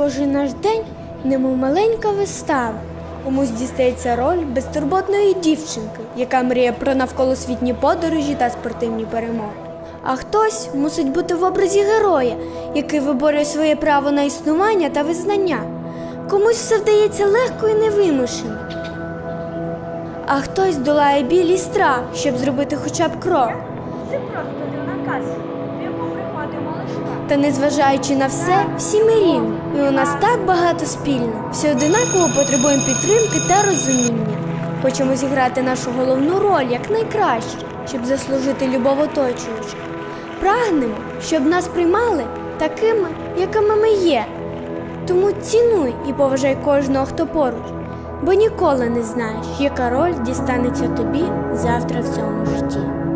кожен наш день, немов маленька вистава. Комусь дістається роль безтурботної дівчинки, яка мріє про навколосвітні подорожі та спортивні перемоги. А хтось мусить бути в образі героя, який виборює своє право на існування та визнання. Комусь все вдається легко і невимушено. А хтось долає біль і страх, щоб зробити хоча б крок. Це просто дивна казка, Та незважаючи на все, всі ми рівні, і у нас так багато спільно. Всі одинаково потребуємо підтримки та розуміння. Хочемо зіграти нашу головну роль якнайкраще, щоб заслужити любов оточуючих. Прагнемо, щоб нас приймали такими, якими ми є. Тому цінуй і поважай кожного, хто поруч, бо ніколи не знаєш, яка роль дістанеться тобі завтра в цьому житті.